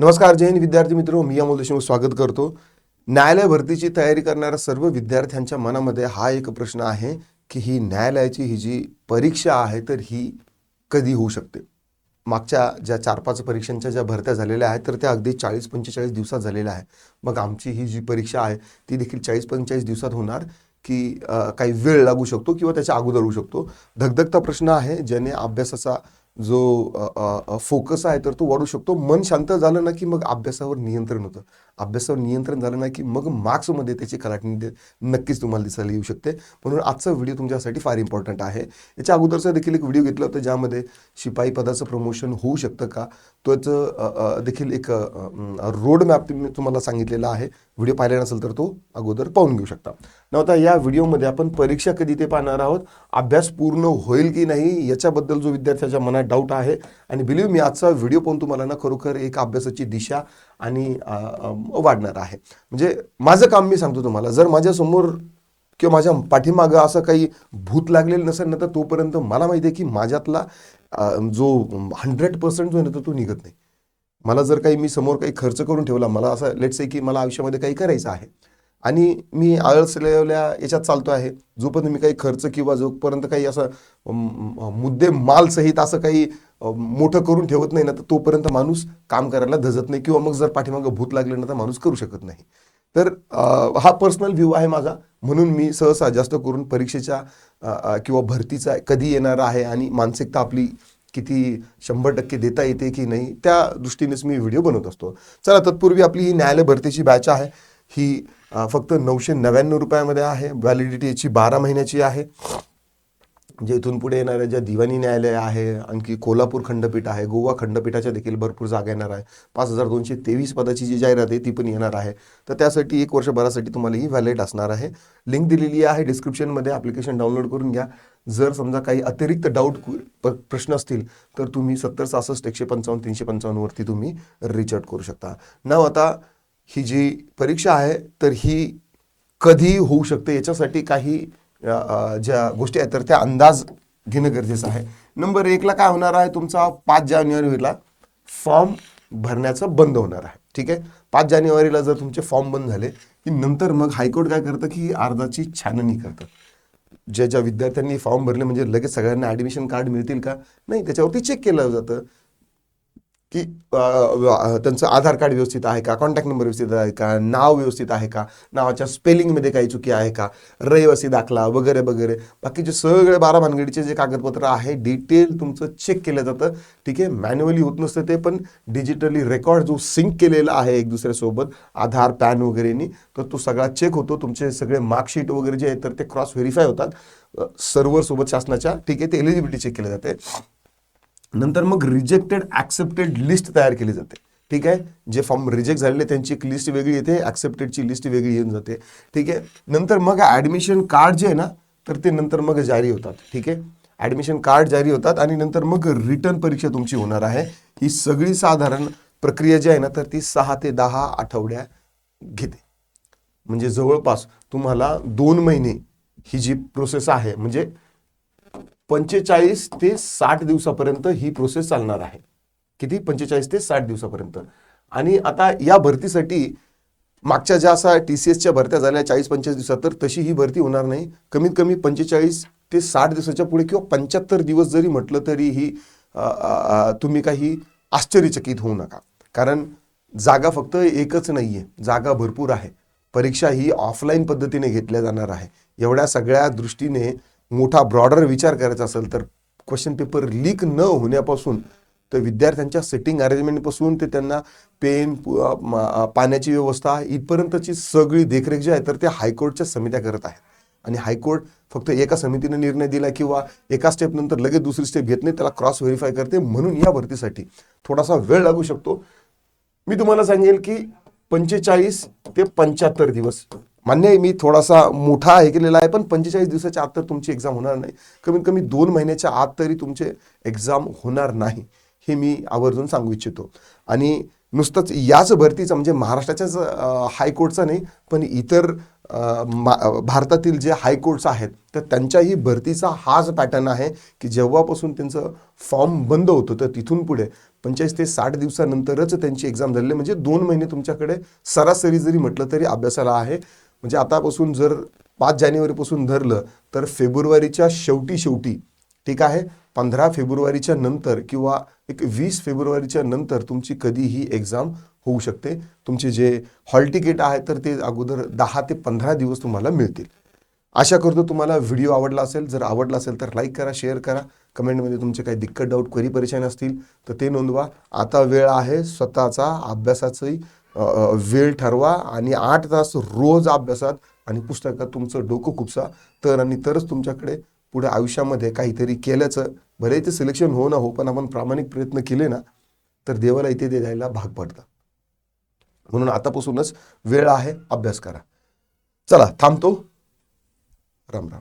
नमस्कार जैन विद्यार्थी मित्र. मी अमोल देशमुख स्वागत करतो. न्यायालय भरतीची तयारी करणाऱ्या सर्व विद्यार्थ्यांच्या मनामध्ये हा एक प्रश्न आहे की ही न्यायालयाची ही जी परीक्षा आहे तर ही कधी होऊ शकते? मागच्या ज्या चार पाच परीक्षांच्या ज्या भरत्या झालेल्या आहेत तर त्या अगदी चाळीस पंचेचाळीस दिवसात झालेल्या आहे मग आमची ही जी परीक्षा आहे ती देखील चाळीस पंचेचाळीस दिवसात होणार की काही वेळ लागू शकतो किंवा त्याच्या अगोदर होऊ शकतो? धगधगता प्रश्न आहे ज्याने अभ्यासाचा जो फोकस आहे तर तो वाढू शकतो. मन शांत झालं ना की मग अभ्यासावर नियंत्रण होतं. अभ्यासावर नियंत्रण झालं नाही की मग मार्क्समध्ये त्याची कलाटणी नक्कीच तुम्हाला दिसायला येऊ शकते. म्हणून आजचा व्हिडिओ तुमच्यासाठी फार इम्पॉर्टंट आहे. याच्या अगोदरचा देखील एक व्हिडिओ घेतला होता ज्यामध्ये शिपाई पदाचं प्रमोशन होऊ शकतं का? त्याचं देखील एक रोड मॅप मी तुम्हाला सांगितलेला आहे. व्हिडिओ पाहिला नसेल तर तो अगोदर पाहून घेऊ शकता. न आता या व्हिडिओमध्ये आपण परीक्षा कधी ते पाहणार आहोत? अभ्यास पूर्ण होईल की नाही? याच्याबद्दल जो विद्यार्थ्याच्या मनात डाऊट आहे. आणि बिलीव मी आजचा व्हिडिओ पाहून तुम्हाला ना खरोखर एक अभ्यासाची दिशा आणि वाढणार आहे. म्हणजे माझं काम मी सांगतो तुम्हाला जर माझ्यासमोर किंवा माझ्या पाठीमागं असं काही भूत लागलेलं नसेल ना तर तोपर्यंत मला माहिती आहे की माझ्यातला जो हंड्रेड पर्सेंट जो आहे ना तर तो निघत नाही. मला जर काही मी समोर काही खर्च करून ठेवला मला असं लेट्स आहे की मला आयुष्यामध्ये काही करायचं आहे आणि मी आळसलेल्या याच्यात चालतो आहे. जोपर्यंत मी काही खर्च किंवा जोपर्यंत काही असं मुद्दे मालसहित असं काही मोठं करून ठेवत नाही ना तर तोपर्यंत माणूस काम करायला धजत नाही किंवा मग जर पाठीमागं भूत लागलं ना तर माणूस करू शकत नाही. तर हा पर्सनल व्ह्यू आहे माझा. म्हणून मी सहसा जास्त करून परीक्षेच्या किंवा भरतीचा कधी येणार आहे आणि मानसिकता आपली किती शंभर टक्के देता येते की नाही त्या दृष्टीनेच मी व्हिडिओ बनवत असतो. चला तत्पूर्वी आपली ही न्यायालय भरतीची बॅच आहे. ही फक्त नऊशे नव्याण्णव रुपयामध्ये आहे. व्हॅलिडिटी याची बारा महिन्याची आहे. जे इथून पुढे येणाऱ्या ज्या दिवाणी न्यायालय आहे आणखी कोल्हापूर खंडपीठ आहे गोवा खंडपीठाच्या देखील भरपूर जागा येणार आहे. पाच हजार दोनशे तेवीस पदाची जी जाहिरात आहे ती पण येणार आहे. तर त्यासाठी एक वर्षभरासाठी तुम्हाला ही व्हॅलिड असणार आहे. लिंक दिलेली आहे डिस्क्रिप्शनमध्ये ॲप्लिकेशन डाउनलोड करून घ्या. जर समजा काही अतिरिक्त डाऊट प्रश्न असतील तर तुम्ही सत्तर सहासष्ट एकशे पंचावन्न तीनशे पंचावन्नवरती तुम्ही रिचआउट करू शकता. नाव आता ही जी परीक्षा आहे तर ही कधी होऊ शकते. याच्यासाठी काही ज्या गोष्टी आहेत तर त्या अंदाज घेणं गरजेचं आहे. नंबर एकला काय होणार आहे तुमचा पाच जानेवारीला फॉर्म भरण्याचं बंद होणार आहे. ठीक आहे? पाच जानेवारीला जर तुमचे फॉर्म बंद झाले की नंतर मग हायकोर्ट काय करतं की अर्जाची छाननी करतं. ज्या ज्या विद्यार्थ्यांनी फॉर्म भरले म्हणजे लगेच सगळ्यांना ॲडमिशन कार्ड मिळतील का? नाही त्याच्यावरती चेक केलं जातं. की त्यांचं आधार कार्ड व्यवस्थित आहे का? कॉन्टॅक्ट नंबर व्यवस्थित आहे का? नाव व्यवस्थित आहे का? नावाच्या स्पेलिंगमध्ये काही चुकी आहे का? रहिवासी दाखला वगैरे वगैरे. बाकीचे सगळे बारा भानगडीचे जे कागदपत्र आहे डिटेल तुमचं चेक केलं जातं. ठीक आहे? मॅन्युअली होत नसतं ते पण डिजिटली रेकॉर्ड जो सिंक केलेला आहे एक दुसऱ्यासोबत आधार पॅन वगैरेनी तर तो सगळा चेक होतो. तुमचे सगळे मार्कशीट वगैरे जे आहेत तर ते क्रॉस व्हेरीफाय होतात. सर्व्हर सोबत शासनाच्या ठीक आहे ते एलिजिबिलिटी चेक केले जाते. नंतर मग रिजेक्टेड ॲक्सेप्टेड लिस्ट तयार केली जाते. ठीक आहे? जे फॉर्म रिजेक्ट झालेले त्यांची एक लिस्ट वेगळी येते ॲक्सेप्टेडची लिस्ट वेगळी येऊन जाते. ठीक आहे? नंतर मग ॲडमिशन कार्ड जे आहे ना तर ते नंतर मग जारी होतात. ठीक आहे? ॲडमिशन कार्ड जारी होतात आणि नंतर मग रिटर्न परीक्षा तुमची होणार आहे. ही सगळी साधारण प्रक्रिया जी आहे ना तर ती सहा ते दहा आठवड्या घेते. म्हणजे जवळपास तुम्हाला दोन महिने ही जी प्रोसेस आहे म्हणजे पंचेचाळीस ते साठ दिवसापर्यंत ही प्रोसेस चालणार आहे. किती? पंचेचाळीस ते साठ दिवसापर्यंत. आणि आता या भरतीसाठी मागच्या ज्या असा टी सी एसच्या भरत्या झाल्या चाळीस पंचेचाळीस दिवसात तर तशी ही भरती होणार नाही. कमीत कमी पंचेचाळीस ते साठ दिवसाच्या पुढे किंवा पंच्याहत्तर दिवस जरी म्हटलं तरी ही तुम्ही काही आश्चर्यचकित होऊ नका. कारण जागा फक्त एकच नाही आहे जागा भरपूर आहे. परीक्षा ही ऑफलाईन पद्धतीने घेतल्या जाणार आहे. एवढ्या सगळ्या दृष्टीने मोठा ब्रॉडर विचार करायचा असेल तर क्वेश्चन पेपर लीक न होण्यापासून तर विद्यार्थ्यांच्या सेटिंग अरेंजमेंटपासून ते त्यांना पेन पाण्याची व्यवस्था इथपर्यंतची सगळी देखरेख जी आहे तर ते हायकोर्टच्या समित्या करत आहेत. आणि हायकोर्ट फक्त एका समितीने निर्णय दिला किंवा एका स्टेपनंतर लगेच दुसरी स्टेप घेत नाही त्याला क्रॉस व्हेरीफाय करते. म्हणून या भरतीसाठी थोडासा वेळ लागू शकतो. मी तुम्हाला सांगेल की पंचेचाळीस ते पंच्याहत्तर दिवस मान्य आहे मी थोडासा मोठा हे केलेला आहे पण पंचेचाळीस दिवसाच्या आत तर तुमची एक्झाम होणार नाही. कमीत कमी दोन महिन्याच्या आत तरी तुमचे एक्झाम होणार नाही हे मी आवर्जून सांगू इच्छितो. आणि नुसतंच याच भरतीचं म्हणजे महाराष्ट्राच्याच हायकोर्टचा नाही पण इतर मा- भारतातील जे हायकोर्ट्स आहेत तर त्यांच्याही भरतीचा हाच पॅटर्न आहे की जेव्हापासून त्यांचं फॉर्म बंद होतं तर तिथून पुढे पंचेचाळीस ते साठ दिवसानंतरच त्यांची एक्झाम झालेली आहे. म्हणजे दोन महिने तुमच्याकडे सरासरी जरी म्हटलं तरी अभ्यासाला आहे. म्हणजे आतापासून जर पाच जानेवारीपासून धरलं तर फेब्रुवारीच्या शेवटी शेवटी ठीक आहे? पंधरा फेब्रुवारीच्या नंतर किंवा एक वीस फेब्रुवारीच्या नंतर तुमची कधीही एक्झाम होऊ शकते. तुमचे जे हॉल तिकीट आहे तर ते अगोदर दहा ते पंधरा दिवस तुम्हाला मिळतील. आशा करतो तुम्हाला व्हिडिओ आवडला असेल. जर आवडला असेल तर लाईक करा शेअर करा. कमेंटमध्ये तुमचे काही दिक्कत डाऊट क्वेरी परेशान असतील तर ते नोंदवा. आता वेळ आहे स्वतःचा अभ्यासाचंही. वेळ ठरवा आणि आठ तास रोज अभ्यासात आणि पुस्तकात तुमचं डोकं खुपसा. तर आणि तरच तुमच्याकडे पुढे आयुष्यामध्ये काहीतरी केल्याचं भले ते सिलेक्शन हो ना हो पण आपण प्रामाणिक प्रयत्न केले ना तर देवाला इथे ते द्यायला भाग पडतं म्हणून आतापासूनच वेळ आहे अभ्यास करा. चला थांबतो. राम राम.